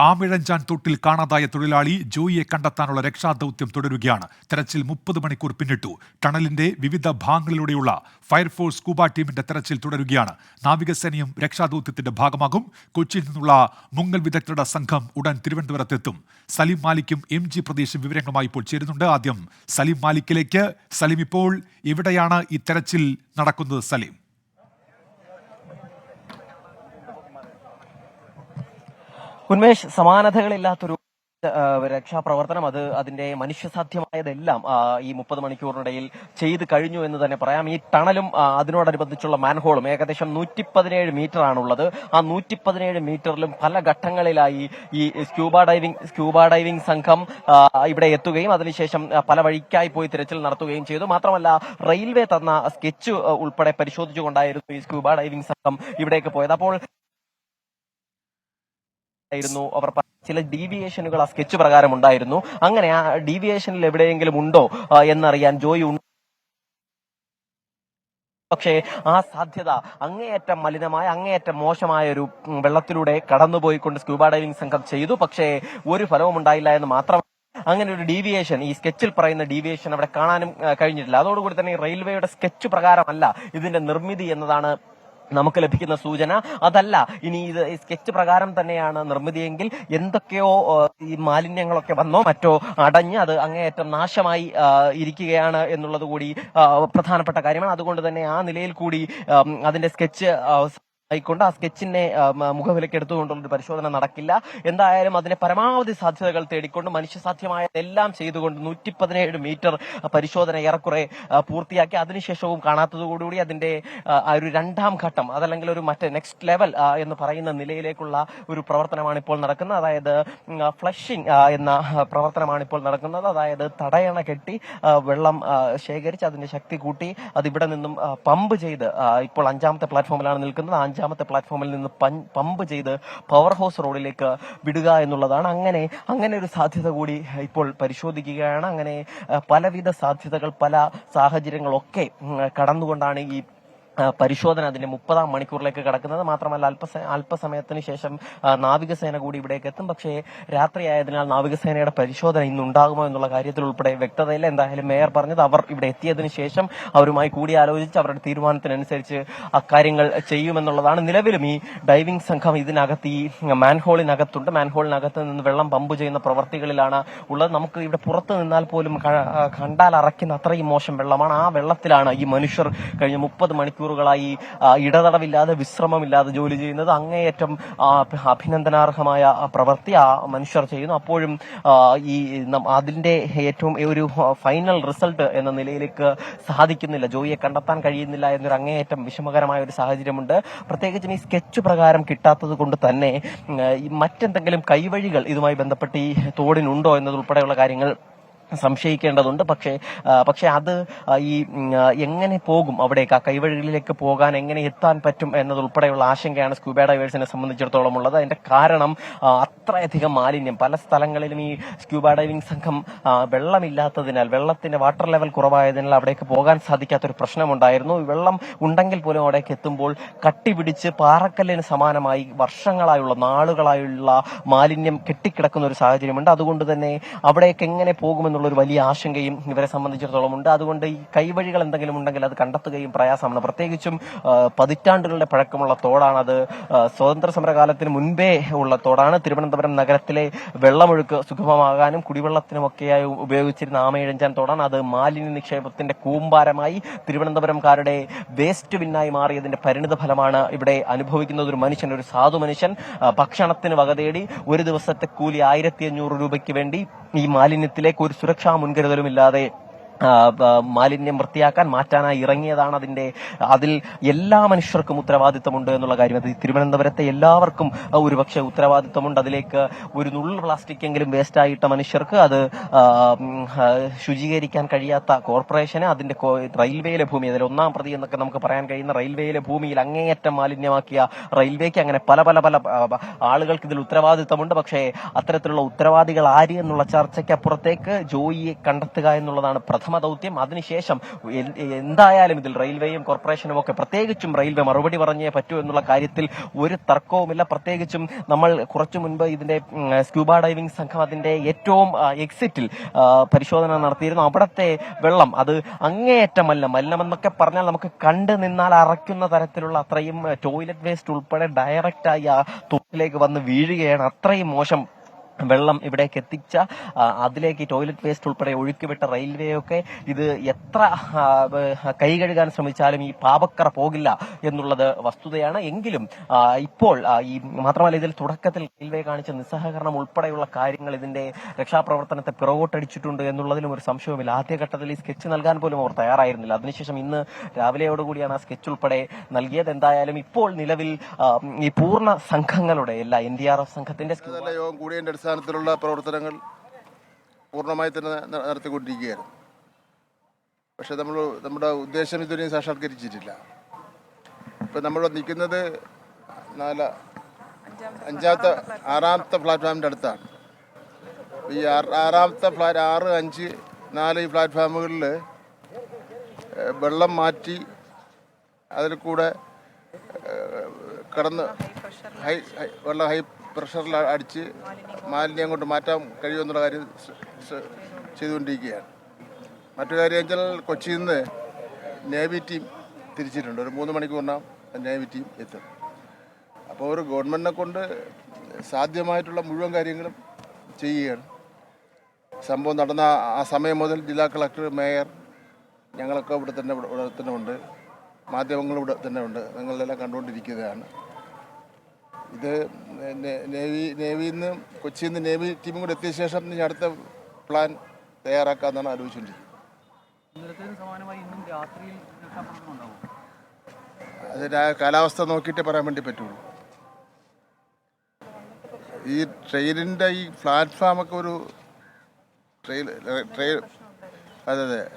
ആമിഴഞ്ചാൻ തൊട്ടിൽ കാണാതായ തൊഴിലാളി ജോയിയെ കണ്ടെത്താനുള്ള രക്ഷാദൌത്യം തുടരുകയാണ്. തെരച്ചിൽ മുപ്പത് മണിക്കൂർ പിന്നിട്ടു. ടണലിന്റെ വിവിധ ഭാഗങ്ങളിലൂടെയുള്ള ഫയർഫോഴ്സ് സ്കൂബ ടീമിന്റെ തെരച്ചിൽ തുടരുകയാണ്. നാവികസേനയും രക്ഷാദൌത്യത്തിന്റെ ഭാഗമാകും. കൊച്ചിയിൽ നിന്നുള്ള മുങ്ങൽ വിദഗ്ധരുടെ സംഘം ഉടൻ തിരുവനന്തപുരത്തെത്തും. സലീം മാലിക്കും എം ജി പ്രദേശും വിവരങ്ങളുമായി ഇപ്പോൾ ചേരുന്നുണ്ട്. ആദ്യം സലീം മാലിക്കിലേക്ക്. സലീം ഇപ്പോൾ എവിടെയാണ് ഈ തെരച്ചിൽ നടക്കുന്നത് സലീം? ഉന്മേഷ് സമാനതകളില്ലാത്തൊരു രക്ഷാപ്രവർത്തനം അത് അതിന്റെ മനുഷ്യസാധ്യമായതെല്ലാം ഈ മുപ്പത് മണിക്കൂറിനിടയിൽ ചെയ്തു കഴിഞ്ഞു എന്ന് തന്നെ പറയാം. ഈ ടണലും അതിനോടനുബന്ധിച്ചുള്ള മാൻഹോളും ഏകദേശം നൂറ്റി പതിനേഴ് മീറ്റർ ആണുള്ളത് ആ നൂറ്റി പതിനേഴ് മീറ്ററിലും പല ഘട്ടങ്ങളിലായി ഈ സ്ക്യൂബ ഡൈവിംഗ് സ്ക്യൂബ ഡൈവിംഗ് സംഘം ഇവിടെ എത്തുകയും അതിനുശേഷം പല വഴിക്കായി പോയി തിരച്ചിൽ നടത്തുകയും ചെയ്തു. മാത്രമല്ല റെയിൽവേ തന്ന സ്കെച്ച് ഉൾപ്പെടെ പരിശോധിച്ചുകൊണ്ടായിരുന്നു ഈ സ്ക്യൂബ ഡൈവിംഗ് സംഘം ഇവിടേക്ക് പോയത്. അപ്പോൾ ആയിരുന്നു അവർ ചില ഡീവിയേഷനുകൾ ആ സ്കെച്ച് പ്രകാരം ഉണ്ടായിരുന്നു. അങ്ങനെ ആ ഡീവിയേഷനിൽ എവിടെയെങ്കിലും ഉണ്ടോ എന്നറിയാൻ ജോയി ഉണ്ട് പക്ഷേ ആ സാധ്യത അങ്ങേയറ്റം മലിനമായ അങ്ങേയറ്റം മോശമായ ഒരു വെള്ളത്തിലൂടെ കടന്നുപോയിക്കൊണ്ട് സ്ക്യൂബ ഡൈവിംഗ് സംഘം ചെയ്തു. പക്ഷേ ഒരു ഫലവും ഉണ്ടായില്ല എന്ന് മാത്രം അങ്ങനെ ഒരു ഡീവിയേഷൻ ഈ സ്കെച്ചിൽ പറയുന്ന ഡീവിയേഷൻ അവിടെ കാണാനും കഴിഞ്ഞിട്ടില്ല. അതോടുകൂടി തന്നെ റെയിൽവേയുടെ സ്കെച്ച് പ്രകാരമല്ല ഇതിന്റെ നിർമ്മിതി എന്നതാണ് നമുക്ക് ലഭിക്കുന്ന സൂചന അതല്ല. ഇനി ഇത് സ്കെച്ച് പ്രകാരം തന്നെയാണ് നിർമ്മിതിയെങ്കിൽ എന്തൊക്കെയോ ഈ മാലിന്യങ്ങളൊക്കെ വന്നോ മറ്റോ അടഞ്ഞ് അത് അങ്ങേയറ്റം നാശമായി ഇരിക്കുകയാണ് എന്നുള്ളത് കൂടി പ്രധാനപ്പെട്ട കാര്യമാണ്. അതുകൊണ്ട് തന്നെ ആ നിലയിൽ കൂടി അതിന്റെ സ്കെച്ച് ആയിക്കൊണ്ട് ആ സ്കെച്ചിനെ ആ, മ- മുഖവിലക്ക് എടുത്തുകൊണ്ടുള്ള ഒരു പരിശോധന നടക്കില്ല. എന്തായാലും അതിനെ പരമാവധി സാധ്യതകൾ തേടിക്കൊണ്ട് മനുഷ്യസാധ്യമായ എല്ലാം ചെയ്തുകൊണ്ട് നൂറ്റി പതിനേഴ് മീറ്റർ പരിശോധന ഏറെക്കുറെ പൂർത്തിയാക്കി. അതിനുശേഷവും കാണാത്തതോടുകൂടി അതിന്റെ ഒരു രണ്ടാം ഘട്ടം അതല്ലെങ്കിൽ ഒരു മറ്റേ നെക്സ്റ്റ് ലെവൽ എന്ന് പറയുന്ന നിലയിലേക്കുള്ള ഒരു പ്രവർത്തനമാണ് ഇപ്പോൾ നടക്കുന്നത്. അതായത് ഫ്ലഷിംഗ് എന്ന പ്രവർത്തനമാണ് ഇപ്പോൾ നടക്കുന്നത്. അതായത് തടയണ കെട്ടി വെള്ളം ശേഖരിച്ച് അതിന്റെ ശക്തി കൂട്ടി അതിവിടെ നിന്നും പമ്പ് ചെയ്ത് ഇപ്പോൾ അഞ്ചാമത്തെ പ്ലാറ്റ്ഫോമിലാണ് നിൽക്കുന്നത്. അഞ്ചാമത്തെ പ്ലാറ്റ്ഫോമിൽ നിന്ന് പമ്പ് ചെയ്ത് പവർ ഹൗസ് റോഡിലേക്ക് വിടുക എന്നുള്ളതാണ്. അങ്ങനെ അങ്ങനെ ഒരു സാധ്യത കൂടി ഇപ്പോൾ പരിശോധിക്കുകയാണ്. അങ്ങനെ പലവിധ സാധ്യതകൾ പല സാഹചര്യങ്ങളൊക്കെ കടന്നുകൊണ്ടാണ് ഈ പരിശോധന അതിന്റെ മുപ്പതാം മണിക്കൂറിലേക്ക് കടക്കുന്നത്. മാത്രമല്ല അല്പസ അല്പസമയത്തിന് ശേഷം നാവികസേന കൂടി ഇവിടേക്ക് എത്തും. പക്ഷേ രാത്രിയായതിനാൽ നാവികസേനയുടെ പരിശോധന ഇന്ന് ഉണ്ടാകുമോ എന്നുള്ള കാര്യത്തിൽ ഉൾപ്പെടെ വ്യക്തതയില്ല. എന്തായാലും മേയർ പറഞ്ഞത് അവർ ഇവിടെ എത്തിയതിനു ശേഷം അവരുമായി കൂടിയാലോചിച്ച് അവരുടെ തീരുമാനത്തിനനുസരിച്ച് അക്കാര്യങ്ങൾ ചെയ്യുമെന്നുള്ളതാണ് നിലവിലും ഈ ഡൈവിംഗ് സംഘം ഇതിനകത്ത് ഈ മാൻഹോളിനകത്തുണ്ട്. മാൻഹോളിനകത്ത് നിന്ന് വെള്ളം പമ്പ് ചെയ്യുന്ന പ്രവർത്തികളിലാണ് ഉള്ളത്. നമുക്ക് ഇവിടെ പുറത്ത് നിന്നാൽ പോലും കണ്ടാൽ അറയ്ക്കുന്ന അത്രയും മോശം വെള്ളമാണ്. ആ വെള്ളത്തിലാണ് ഈ മനുഷ്യർ കഴിഞ്ഞ മുപ്പത് മണിക്കൂറുകളായി ഇടതടവില്ലാതെ വിശ്രമമില്ലാതെ ജോലി ചെയ്യുന്നത് അങ്ങേയറ്റം അഭിനന്ദനാർഹമായ പ്രവൃത്തി ആ മനുഷ്യർ ചെയ്യുന്നു. അപ്പോഴും ഈ അതിന്റെ ഏറ്റവും ഒരു ഫൈനൽ റിസൾട്ട് എന്ന നിലയിലേക്ക് സാധിക്കുന്നില്ല. ജോയിയെ കണ്ടെത്താൻ കഴിയുന്നില്ല എന്നൊരു അങ്ങേയറ്റം വിഷമകരമായ ഒരു സാഹചര്യമുണ്ട്. പ്രത്യേകിച്ചും ഈ സ്കെച്ച് പ്രകാരം കിട്ടാത്തത് കൊണ്ട് തന്നെ മറ്റെന്തെങ്കിലും കൈവഴികൾ ഇതുമായി ബന്ധപ്പെട്ട് ഈ തോടിനുണ്ടോ എന്നതുൾപ്പെടെയുള്ള കാര്യങ്ങൾ സംശയിക്കേണ്ടതുണ്ട്. പക്ഷേ പക്ഷേ അത് ഈ എങ്ങനെ പോകും അവിടേക്ക് ആ കൈവഴികളിലേക്ക് പോകാൻ എങ്ങനെ എത്താൻ പറ്റും എന്നതുൾപ്പെടെയുള്ള ആശങ്കയാണ് സ്കൂബ ഡൈവേഴ്സിനെ സംബന്ധിച്ചിടത്തോളം ഉള്ളത്. അതിന്റെ കാരണം അത്രയധികം മാലിന്യം. പല സ്ഥലങ്ങളിലും ഈ സ്ക്യൂബ ഡൈവിംഗ് സംഘം വെള്ളമില്ലാത്തതിനാൽ വെള്ളത്തിന്റെ വാട്ടർ ലെവൽ കുറവായതിനാൽ അവിടേക്ക് പോകാൻ സാധിക്കാത്തൊരു പ്രശ്നമുണ്ടായിരുന്നു. വെള്ളം ഉണ്ടെങ്കിൽ പോലും അവിടേക്ക് എത്തുമ്പോൾ കട്ടി പിടിച്ച് പാറക്കല്ലിന് സമാനമായി വർഷങ്ങളായുള്ള നാളുകളായുള്ള മാലിന്യം കെട്ടിക്കിടക്കുന്ന ഒരു സാഹചര്യമുണ്ട്. അതുകൊണ്ട് തന്നെ അവിടേക്ക് എങ്ങനെ പോകുമെന്നുള്ള ഒരു വലിയ ആശങ്കയും ഇവരെ സംബന്ധിച്ചിടത്തോളം ഉണ്ട്. അതുകൊണ്ട് ഈ കൈവഴികൾ എന്തെങ്കിലും ഉണ്ടെങ്കിൽ അത് കണ്ടെത്തുകയും പ്രയാസമാണ് പ്രത്യേകിച്ചും പതിറ്റാണ്ടുകളുടെ പഴക്കമുള്ള തോടാണ് അത് ആ, സ്വാതന്ത്ര്യ സമരകാലത്തിന് മുൻപേ ഉള്ള തോടാണ്. തിരുവനന്തപുരം നഗരത്തിലെ വെള്ളമൊഴുക്ക് സുഗമമാകാനും കുടിവെള്ളത്തിനുമൊക്കെയായി ഉപയോഗിച്ചിരുന്ന ആമയിഴഞ്ചാൻ തോടാണ്. അത് മാലിന്യ നിക്ഷേപത്തിന്റെ കൂമ്പാരമായി തിരുവനന്തപുരംകാരുടെ വേസ്റ്റ് വിന്നായി മാറിയതിന്റെ പരിണിത ഫലമാണ് ഇവിടെ അനുഭവിക്കുന്നത്. ഒരു മനുഷ്യൻ ഒരു സാധു മനുഷ്യൻ ഭക്ഷണത്തിന് വകതേടി ഒരു ദിവസത്തെ കൂലി ആയിരത്തി രൂപയ്ക്ക് വേണ്ടി ഈ മാലിന്യത്തിലേക്ക് ഒരു സുരക്ഷാ മുൻകരുതലുമില്ലാതെ മാലിന്യം വൃത്തിയാക്കാൻ മാറ്റാനായി ഇറങ്ങിയതാണ് അതിന്റെ അതിൽ എല്ലാ മനുഷ്യർക്കും ഉത്തരവാദിത്തമുണ്ട് എന്നുള്ള കാര്യം. അത് തിരുവനന്തപുരത്തെ എല്ലാവർക്കും ഒരുപക്ഷെ ഉത്തരവാദിത്തമുണ്ട്. അതിലേക്ക് ഒരു നുള്ളു പ്ലാസ്റ്റിക് എങ്കിലും വേസ്റ്റ് ആയിട്ട മനുഷ്യർക്ക് അത് ശുചീകരിക്കാൻ കഴിയാത്ത കോർപ്പറേഷന് അതിന്റെ റെയിൽവേയിലെ ഭൂമി അതിൽ ഒന്നാം പ്രതി എന്നൊക്കെ നമുക്ക് പറയാൻ കഴിയുന്ന റെയിൽവേയിലെ ഭൂമിയിൽ അങ്ങേയറ്റം മാലിന്യമാക്കിയ റെയിൽവേക്ക് അങ്ങനെ പല പല പല ആളുകൾക്ക് ഇതിൽ ഉത്തരവാദിത്തമുണ്ട്. പക്ഷേ അത്തരത്തിലുള്ള ഉത്തരവാദികൾ ആര് എന്നുള്ള ചർച്ചയ്ക്ക് അപ്പുറത്തേക്ക് ജോയിയെ കണ്ടെത്തുക എന്നുള്ളതാണ് പ്രധാന പ്രഥമ ദൗത്യം അതിനുശേഷം എന്തായാലും ഇതിൽ റെയിൽവേയും കോർപ്പറേഷനും ഒക്കെ പ്രത്യേകിച്ചും റെയിൽവേ മറുപടി പറഞ്ഞേ പറ്റൂ എന്നുള്ള കാര്യത്തിൽ ഒരു തർക്കവുമില്ല. പ്രത്യേകിച്ചും നമ്മൾ കുറച്ചു മുൻപ് ഇതിന്റെ സ്ക്യൂബ ഡൈവിംഗ് സംഘം അതിന്റെ ഏറ്റവും എക്സിറ്റിൽ പരിശോധന നടത്തിയിരുന്നു. അവിടത്തെ വെള്ളം അത് അങ്ങേയറ്റം അല്ല മലിനമെന്നൊക്കെ പറഞ്ഞാൽ നമുക്ക് കണ്ടു നിന്നാൽ അറയ്ക്കുന്ന തരത്തിലുള്ള അത്രയും ടോയ്ലറ്റ് വേസ്റ്റ് ഉൾപ്പെടെ ഡയറക്റ്റായി ആ തോട്ടിലേക്ക് വന്ന് വീഴുകയാണ്. അത്രയും മോശം വെള്ളം ഇവിടേക്ക് എത്തിച്ച അതിലേക്ക് ടോയ്ലറ്റ് വേസ്റ്റ് ഉൾപ്പെടെ ഒഴുക്കിവിട്ട റെയിൽവേ ഒക്കെ ഇത് എത്ര കൈ കഴുകാൻ ശ്രമിച്ചാലും ഈ പാപക്കറ പോകില്ല എന്നുള്ളത് വസ്തുതയാണ്. എങ്കിലും ഇപ്പോൾ ഈ മാത്രമല്ല ഇതിൽ തുടക്കത്തിൽ റെയിൽവേ കാണിച്ച നിസ്സഹകരണം ഉൾപ്പെടെയുള്ള കാര്യങ്ങൾ ഇതിന്റെ രക്ഷാപ്രവർത്തനത്തെ പിറകോട്ടടിച്ചിട്ടുണ്ട് എന്നുള്ളതിലും ഒരു സംശയവുമില്ല. ആദ്യഘട്ടത്തിൽ ഈ സ്കെച്ച് നൽകാൻ പോലും അവർ തയ്യാറായിരുന്നില്ല. അതിനുശേഷം ഇന്ന് രാവിലെയോടുകൂടിയാണ് ആ സ്കെച്ച് ഉൾപ്പെടെ നൽകിയത്. എന്തായാലും ഇപ്പോൾ നിലവിൽ ഈ പൂർണ സംഘങ്ങളുടെ എല്ലാ എൻ ഡി ആർ എഫ് സംഘത്തിന്റെ അടിസ്ഥാനത്തിലുള്ള പ്രവർത്തനങ്ങൾ പൂർണമായി തന്നെ നടത്തിക്കൊണ്ടിരിക്കുകയാണ് പക്ഷെ നമ്മൾ നമ്മുടെ ഉദ്ദേശം ഇതുവരെയും സാക്ഷാത്കരിച്ചിട്ടില്ല. ഇപ്പം നമ്മൾ നിൽക്കുന്നത് നാല അഞ്ചാമത്തെ ആറാമത്തെ പ്ലാറ്റ്ഫോമിന്റെ അടുത്താണ്. ഈ ആറ് ആറാമത്തെ ഫ്ലാറ്റ് ആറ് അഞ്ച് നാല് ഈ പ്ലാറ്റ്ഫോമുകളിൽ വെള്ളം മാറ്റി അതിൽ കൂടെ കടന്ന് ഹൈ- വെള്ളം ഹൈ പ്രഷറിൽ അടിച്ച് മാലിന്യം അങ്ങോട്ട് മാറ്റാൻ കഴിയുമെന്നുള്ള കാര്യം ചെയ്തുകൊണ്ടിരിക്കുകയാണ്. മറ്റു കാര്യം വെച്ചാൽ കൊച്ചിയിൽ നിന്ന് നേവി ടീം തിരിച്ചിട്ടുണ്ട്. ഒരു മൂന്ന് മണിക്കൂറിനാണ് നേവി ടീം എത്തും അപ്പോൾ ഒരു ഗവൺമെന്റിനെ കൊണ്ട് സാധ്യമായിട്ടുള്ള മുഴുവൻ കാര്യങ്ങളും ചെയ്യുകയാണ്. സംഭവം നടന്ന ആ- സമയം മുതൽ ജില്ലാ കളക്ടർ മേയർ ഞങ്ങളൊക്കെ ഇവിടെ തന്നെ ഇവിടെ തന്നെ ഉണ്ട്. മാധ്യമങ്ങൾ ഇവിടെ തന്നെ ഉണ്ട്. നിങ്ങളെല്ലാം കണ്ടുകൊണ്ടിരിക്കുന്നതാണ് ഇത് നേവി നേവിയിൽ നിന്ന് കൊച്ചിയിൽ നിന്ന് നേവി ടീമും കൂടെ എത്തിയ ശേഷം ഇനി അടുത്ത പ്ലാൻ തയ്യാറാക്കാമെന്നാണ് ആലോചിച്ചുകൊണ്ടിരിക്കുന്നത്. അത് കാലാവസ്ഥ നോക്കിയിട്ട് പറയാൻ വേണ്ടി പറ്റുള്ളൂ. ഈ ട്രെയിനിന്റെ ഈ പ്ലാറ്റ്ഫോമൊക്കെ ഒരു ട്രെയിൻ ട്രെയിൻ അതെ അതെ.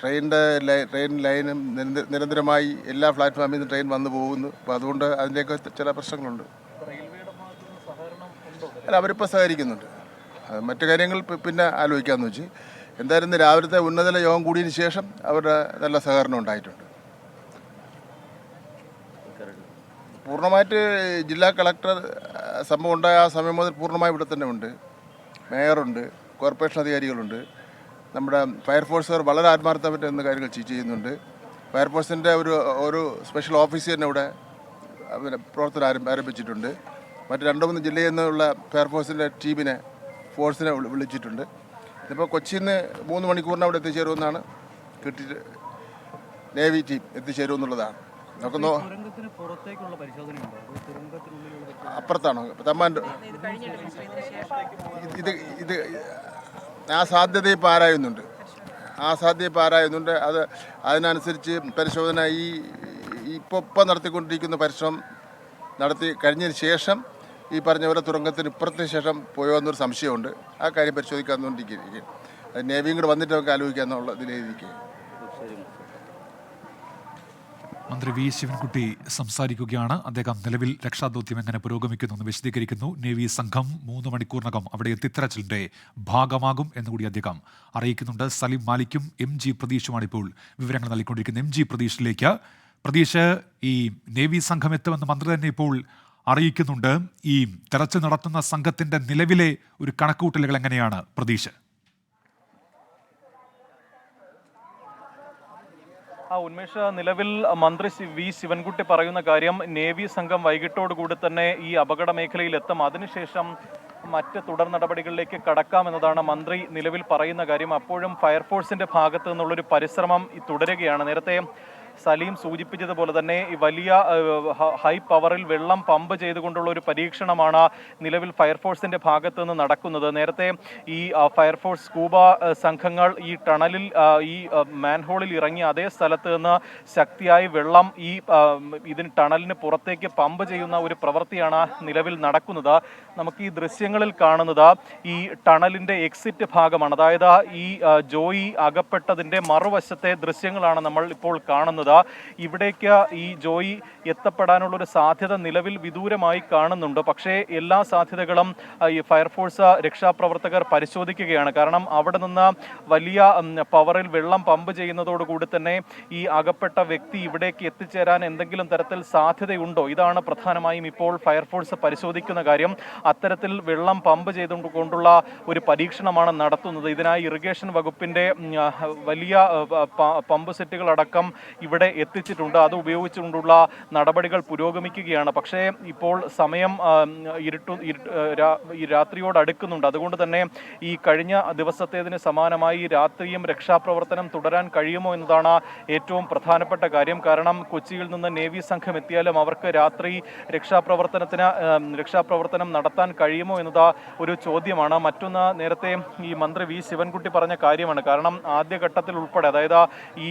ട്രെയിനിന്റെ ട്രെയിൻ ലൈനും നിരന്ത- നിരന്തരമായി എല്ലാ പ്ലാറ്റ്ഫോമിൽ നിന്ന് ട്രെയിൻ വന്നു പോകുന്നു. അപ്പോൾ അതുകൊണ്ട് അതിന്റെയൊക്കെ ചില പ്രശ്നങ്ങളുണ്ട്. അല്ല അവരിപ്പോൾ സഹകരിക്കുന്നുണ്ട് മറ്റു കാര്യങ്ങൾ പിന്നെ ആലോചിക്കാമെന്ന് വെച്ച് എന്തായാലും രാവിലത്തെ ഉന്നതല യോഗം കൂടിയതിന് ശേഷം അവരുടെ നല്ല സഹകരണം ഉണ്ടായിട്ടുണ്ട്. പൂർണമായിട്ട് ജില്ലാ കളക്ടർ സംഭവം ഉണ്ടായ ആ സമയം മുതൽ പൂർണമായി ഇവിടെ തന്നെ ഉണ്ട്. മേയറുണ്ട് കോർപ്പറേഷൻ അധികാരികളുണ്ട്. നമ്മുടെ ഫയർഫോഴ്സുകാർ വളരെ ആത്മാർത്ഥമായിട്ട് എന്ന കാര്യങ്ങൾ ചെയ്യുന്നുണ്ട്. ഫയർഫോഴ്സിന്റെ ഒരു ഒരു സ്പെഷ്യൽ ഓഫീസ് തന്നെ ഇവിടെ പ്രവർത്തനം ആരംഭിച്ചിട്ടുണ്ട്. മറ്റ് രണ്ട് മൂന്ന് ജില്ലയിൽ നിന്നുള്ള ഫയർഫോഴ്സിന്റെ ടീമിനെ ഫോഴ്സിനെ വിളിച്ചിട്ടുണ്ട്. ഇതിപ്പോൾ കൊച്ചിയിൽ നിന്ന് മൂന്ന് മണിക്കൂറിന് അവിടെ എത്തിച്ചേരുമെന്നാണ് കിട്ടിയിട്ട് നേവി ടീം എത്തിച്ചേരുമെന്നുള്ളതാണ്. നമുക്ക് നോ പുറത്തേക്കുള്ള പരിശോധനയുണ്ടോ? അതോ തുരങ്കത്തിനുള്ളിലുള്ള പരിശോധന അപ്പുറത്താണോ. തമ്മാന്റെ ഇത് ഇത് ആ സാധ്യത ഇപ്പോൾ ആരായുന്നുണ്ട് ആ സാധ്യത ഇപ്പോൾ ആരായുന്നുണ്ട് അത് അതിനനുസരിച്ച് പരിശോധന ഈ ഇപ്പോൾ ഇപ്പം നടത്തിക്കൊണ്ടിരിക്കുന്ന പരിശ്രമം നടത്തി കഴിഞ്ഞതിന് ശേഷം ഈ പറഞ്ഞ പോലെ തുരങ്കത്തിന് ഇപ്പുറത്തിന് ശേഷം പോയോ എന്നൊരു സംശയമുണ്ട്. ആ കാര്യം പരിശോധിക്കാന്നുകൊണ്ടിരിക്കുകയും അത് നേവിയും കൂടെ വന്നിട്ട് നമുക്ക് ആലോചിക്കാന്നുള്ള ഇതിലിരിക്കുകയും മന്ത്രി വി ശിവൻകുട്ടി സംസാരിക്കുകയാണ്. അദ്ദേഹം നിലവിൽ രക്ഷാദൗത്യം എങ്ങനെ പുരോഗമിക്കുന്നു എന്ന് വിശദീകരിക്കുന്നു. നേവി സംഘം മൂന്ന് മണിക്കൂറിനകം അവിടെ എത്തിത്തരച്ചിലിന്റെ ഭാഗമാകും എന്നുകൂടി അദ്ദേഹം അറിയിക്കുന്നുണ്ട്. സലിം മാലിക്കും എം ജി പ്രതീഷുമാണ് ഇപ്പോൾ വിവരങ്ങൾ നൽകിക്കൊണ്ടിരിക്കുന്നത്. എം ജി പ്രതീഷിലേക്ക്. പ്രതീഷ് ഈ നേവി സംഘം എത്തുമെന്ന് മന്ത്രി തന്നെ ഇപ്പോൾ അറിയിക്കുന്നുണ്ട്. ഈ തെരച്ചിൽ നടത്തുന്ന സംഘത്തിന്റെ നിലവിലെ ഒരു കണക്കുകൂട്ടലുകൾ എങ്ങനെയാണ്? പ്രതീക്ഷ ആ ഉന്മേഷ നിലവിൽ മന്ത്രി വി ശിവൻകുട്ടി പറയുന്ന കാര്യം നേവി സംഘം വൈകിട്ടോടുകൂടി തന്നെ ഈ അപകട മേഖലയിൽ എത്തും അതിനുശേഷം മറ്റ് തുടർ നടപടികളിലേക്ക് കടക്കാം എന്നതാണ് മന്ത്രി നിലവിൽ പറയുന്ന കാര്യം. അപ്പോഴും ഫയർഫോഴ്സിന്റെ ഭാഗത്തു നിന്നുള്ളൊരു പരിശ്രമം തുടരുകയാണ്. നേരത്തെ സലീം സൂചിപ്പിച്ചതുപോലെ തന്നെ വലിയ ഹൈ പവറിൽ വെള്ളം പമ്പ് ചെയ്തുകൊണ്ടുള്ള ഒരു പരീക്ഷണമാണ് നിലവിൽ ഫയർഫോഴ്സിന്റെ ഭാഗത്തു നിന്ന് നടക്കുന്നത്. നേരത്തെ ഈ ഫയർഫോഴ്സ് സ്കൂബ സംഘങ്ങൾ ഈ ടണലിൽ ഈ മാൻഹോളിൽ ഇറങ്ങി അതേ സ്ഥലത്ത് നിന്ന് ശക്തിയായി വെള്ളം ഈ ഇതിന് ടണലിന് പുറത്തേക്ക് പമ്പ് ചെയ്യുന്ന ഒരു പ്രവൃത്തിയാണ് നിലവിൽ നടക്കുന്നത്. നമുക്ക് ഈ ദൃശ്യങ്ങളിൽ കാണുന്നത് ഈ ടണലിന്റെ എക്സിറ്റ് ഭാഗമാണ്. അതായത് ഈ ജോയി അകപ്പെട്ടതിന്റെ മറുവശത്തെ ദൃശ്യങ്ങളാണ് നമ്മൾ ഇപ്പോൾ കാണുന്നത്. പറയുന്നത് ഇവിടേക്ക് ഈ ജോയി എത്തപ്പെടാനുള്ള ഒരു സാധ്യത നിലവിൽ വിദൂരമായി കാണുന്നുണ്ട്. പക്ഷേ എല്ലാ സാധ്യതകളും ഈ ഫയർഫോഴ്സ് രക്ഷാപ്രവർത്തകർ പരിശോധിക്കുകയാണ്. കാരണം അവിടെ നിന്ന് വലിയ പവറിൽ വെള്ളം പമ്പ് ചെയ്യുന്നതോടുകൂടി തന്നെ ഈ അകപ്പെട്ട വ്യക്തി ഇവിടേക്ക് എത്തിച്ചേരാൻ എന്തെങ്കിലും തരത്തിൽ സാധ്യതയുണ്ടോ? ഇതാണ് പ്രധാനമായും ഇപ്പോൾ ഫയർഫോഴ്സ് പരിശോധിക്കുന്ന കാര്യം. അത്തരത്തിൽ വെള്ളം പമ്പ് ചെയ്തുകൊണ്ടുള്ള ഒരു പരീക്ഷണമാണ് നടത്തുന്നത്. ഇതിനായി ഇറിഗേഷൻ വകുപ്പിന്റെ വലിയ പമ്പ് സെറ്റുകളടക്കം ഇവിടെ എത്തിച്ചിട്ടുണ്ട് അത് ഉപയോഗിച്ചുകൊണ്ടുള്ള നടപടികൾ പുരോഗമിക്കുകയാണ്. പക്ഷേ ഇപ്പോൾ സമയം ഇരുട്ടു ഇരുട്ട് ഈ രാത്രിയോട് അടുക്കുന്നുണ്ട്. അതുകൊണ്ട് തന്നെ ഈ കഴിഞ്ഞ ദിവസത്തേതിന് സമാനമായി രാത്രിയും രക്ഷാപ്രവർത്തനം തുടരാൻ കഴിയുമോ എന്നതാണ് ഏറ്റവും പ്രധാനപ്പെട്ട കാര്യം. കാരണം കൊച്ചിയിൽ നിന്ന് നേവി സംഘം എത്തിയാലും അവർക്ക് രാത്രി രക്ഷാപ്രവർത്തനത്തിന് രക്ഷാപ്രവർത്തനം നടത്താൻ കഴിയുമോ എന്നത് ഒരു ചോദ്യമാണ്. മറ്റൊന്ന് നേരത്തെ ഈ മന്ത്രി വി. ശിവൻകുട്ടി പറഞ്ഞ കാര്യമാണ്. കാരണം ആദ്യഘട്ടത്തിൽ ഉൾപ്പെടെ അതായത് ഈ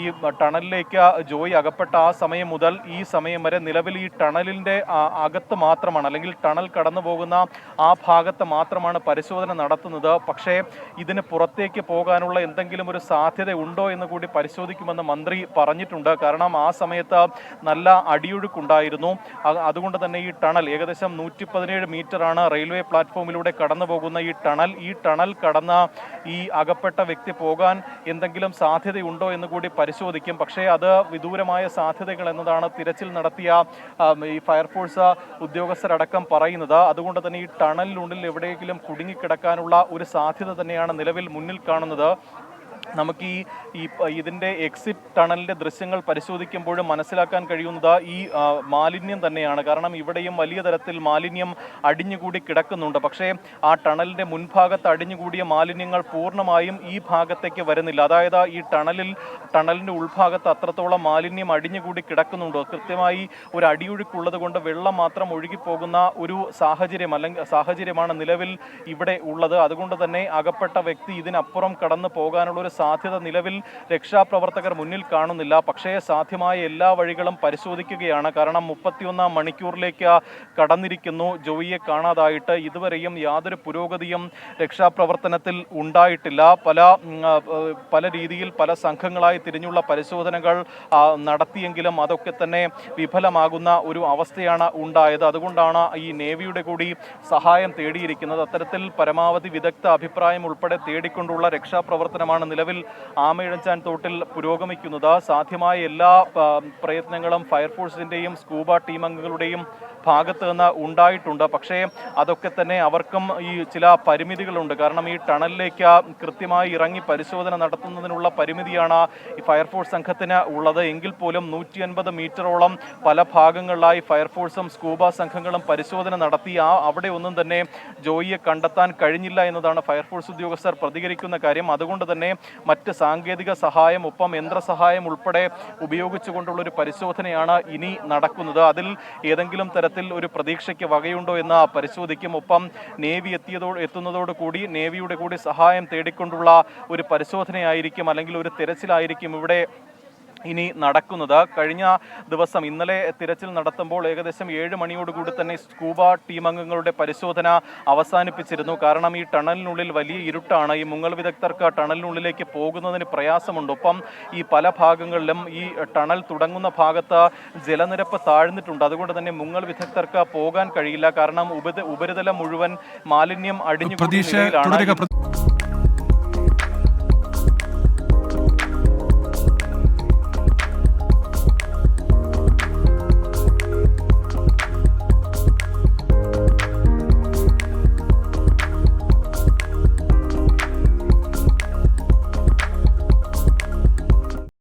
ഈ ടണലിലേക്ക് ജോയി അകപ്പെട്ട ആ സമയം മുതൽ ഈ സമയം വരെ നിലവിൽ ഈ ടണലിന്റെ അകത്ത് മാത്രമാണ് അല്ലെങ്കിൽ ടണൽ കടന്നു പോകുന്ന ആ ഭാഗത്ത് മാത്രമാണ് പരിശോധന നടത്തുന്നത്. പക്ഷേ ഇതിന് പുറത്തേക്ക് പോകാനുള്ള എന്തെങ്കിലും ഒരു സാധ്യത ഉണ്ടോ എന്ന് കൂടി പരിശോധിക്കുമെന്ന് മന്ത്രി പറഞ്ഞിട്ടുണ്ട്. കാരണം ആ സമയത്ത് നല്ല അടിയൊഴുക്കുണ്ടായിരുന്നു. അതുകൊണ്ട് തന്നെ ഈ ടണൽ ഏകദേശം നൂറ്റി പതിനേഴ് മീറ്ററാണ് റെയിൽവേ പ്ലാറ്റ്ഫോമിലൂടെ കടന്നു പോകുന്ന ഈ ടണൽ. ഈ ടണൽ കടന്ന ഈ അകപ്പെട്ട വ്യക്തി പോകാൻ എന്തെങ്കിലും സാധ്യതയുണ്ടോ എന്ന് കൂടി പരിശോധിക്കും. പക്ഷേ അത് വിദൂരമായ സാധ്യതകൾ എന്നതാണ് തിരച്ചിൽ നടത്തിയ ഈ ഫയർഫോഴ്സ് ഉദ്യോഗസ്ഥരടക്കം പറയുന്നത്. അതുകൊണ്ട് തന്നെ ഈ ടണലിനുള്ളിൽ എവിടെയെങ്കിലും കുടുങ്ങിക്കിടക്കാനുള്ള ഒരു സാധ്യത തന്നെയാണ് നിലവിൽ മുന്നിൽ കാണുന്നത്. നമുക്ക് ഈ ഈ ഇതിന്റെ എക്സിറ്റ് ടണലിന്റെ ദൃശ്യങ്ങൾ പരിശോധിക്കുമ്പോഴും മനസ്സിലാക്കാൻ കഴിയുന്നത് ഈ മാലിന്യം തന്നെയാണ്. കാരണം ഇവിടെയും വലിയ തരത്തിൽ മാലിന്യം അടിഞ്ഞുകൂടി കിടക്കുന്നുണ്ട്. പക്ഷേ ആ ടണലിന്റെ മുൻഭാഗത്ത് അടിഞ്ഞുകൂടിയ മാലിന്യങ്ങൾ പൂർണമായും ഈ ഭാഗത്തേക്ക് വരുന്നില്ല. അതായത് ഈ ടണലിൽ ടണലിന്റെ ഉൾഭാഗത്ത് അത്രത്തോളം മാലിന്യം അടിഞ്ഞുകൂടി കിടക്കുന്നുണ്ട്. കൃത്യമായി ഒരു അടിയൊഴുക്കുള്ളത് കൊണ്ട് വെള്ളം മാത്രം ഒഴുകിപ്പോകുന്ന ഒരു സാഹചര്യം അല്ലെങ്കിൽ സാഹചര്യമാണ് നിലവിൽ ഇവിടെ ഉള്ളത്. അതുകൊണ്ട് തന്നെ അകപ്പെട്ട വ്യക്തി ഇതിനപ്പുറം കടന്നു പോകാനുള്ള ഒരു സാധ്യത നിലവിൽ രക്ഷാപ്രവർത്തകർ മുന്നിൽ കാണുന്നില്ല. പക്ഷേ സാധ്യമായ എല്ലാ വഴികളും പരിശോധിക്കുകയാണ്. കാരണം മുപ്പത്തിയൊന്നാം മണിക്കൂറിലേക്ക് കടന്നിരിക്കുന്നു. ജോയിയെ കാണാതായിട്ട് ഇതുവരെയും യാതൊരു പുരോഗതിയും രക്ഷാപ്രവർത്തനത്തിൽ ഉണ്ടായിട്ടില്ല. പല പല രീതിയിൽ പല സംഘങ്ങളായി തിരിഞ്ഞുള്ള പരിശോധനകൾ നടത്തിയെങ്കിലും അതൊക്കെ തന്നെ വിഫലമാകുന്ന ഒരു അവസ്ഥയാണ് ഉണ്ടായത്. അതുകൊണ്ടാണ് ഈ നേവിയുടെ കൂടി സഹായം തേടിയിരിക്കുന്നത്. അത്തരത്തിൽ പരമാവധി വിദഗ്ധ അഭിപ്രായം ഉൾപ്പെടെ തേടിക്കൊണ്ടുള്ള രക്ഷാപ്രവർത്തനമാണ് നിലവിൽ ആമയിഴഞ്ചാൻ തോട്ടിൽ പുരോഗമിക്കുന്നത്. സാധ്യമായ എല്ലാ പ്രയത്നങ്ങളും ഫയർഫോഴ്സിന്റെയും സ്കൂബ ടീം അംഗങ്ങളുടെയും ഭാഗത്ത് നിന്ന് ഉണ്ടായിട്ടുണ്ട്. പക്ഷേ അതൊക്കെ തന്നെ അവർക്കും ഈ ചില പരിമിതികളുണ്ട്. കാരണം ഈ ടണലിലേക്ക് കൃത്യമായി ഇറങ്ങി പരിശോധന നടത്തുന്നതിനുള്ള പരിമിതിയാണ് ഈ ഫയർഫോഴ്സ് സംഘത്തിന് ഉള്ളത്. എങ്കിൽ പോലും നൂറ്റി അൻപത് മീറ്ററോളം പല ഭാഗങ്ങളിലായി ഫയർഫോഴ്സും സ്കൂബ സംഘങ്ങളും പരിശോധന നടത്തി. ആ അവിടെ ഒന്നും തന്നെ ജോയിയെ കണ്ടെത്താൻ കഴിഞ്ഞില്ല എന്നതാണ് ഫയർഫോഴ്സ് ഉദ്യോഗസ്ഥർ പ്രതികരിക്കുന്ന കാര്യം. അതുകൊണ്ട് തന്നെ മറ്റ് സാങ്കേതിക സഹായം ഒപ്പം യന്ത്രസഹായം ഉൾപ്പെടെ ഉപയോഗിച്ചുകൊണ്ടുള്ള ഒരു പരിശോധനയാണ് ഇനി നടക്കുന്നത്. അതിൽ ഏതെങ്കിലും തരത്തിൽ ഒരു പ്രതീക്ഷയ്ക്ക് വകയുണ്ടോ എന്ന് പരിശോധിക്കും. ഒപ്പം നേവി എത്തിയതോ എത്തുന്നതോട് കൂടി നേവിയുടെ കൂടി സഹായം തേടിക്കൊണ്ടുള്ള ഒരു പരിശോധനയായിരിക്കും അല്ലെങ്കിൽ ഒരു തിരച്ചിലായിരിക്കും ഇവിടെ ഇനി നടക്കുന്നത്. കഴിഞ്ഞ ദിവസം ഇന്നലെ തിരച്ചിൽ നടത്തുമ്പോൾ ഏകദേശം ഏഴ് മണിയോടുകൂടി തന്നെ സ്കൂബ ടീം അംഗങ്ങളുടെ പരിശോധന അവസാനിപ്പിച്ചിരുന്നു. കാരണം ഈ ടണലിനുള്ളിൽ വലിയ ഇരുട്ടാണ്. ഈ മുങ്ങൽ വിദഗ്ധർക്ക് ടണലിനുള്ളിലേക്ക് പോകുന്നതിന് പ്രയാസമുണ്ട്. ഒപ്പം ഈ പല ഭാഗങ്ങളിലും ഈ ടണൽ തുടങ്ങുന്ന ഭാഗത്ത് ജലനിരപ്പ് താഴ്ന്നിട്ടുണ്ട്. അതുകൊണ്ട് തന്നെ മുങ്ങൽ വിദഗ്ധർക്ക് പോകാൻ കഴിയില്ല. കാരണം ഉപരി ഉപരിതലം മുഴുവൻ മാലിന്യം അടിഞ്ഞു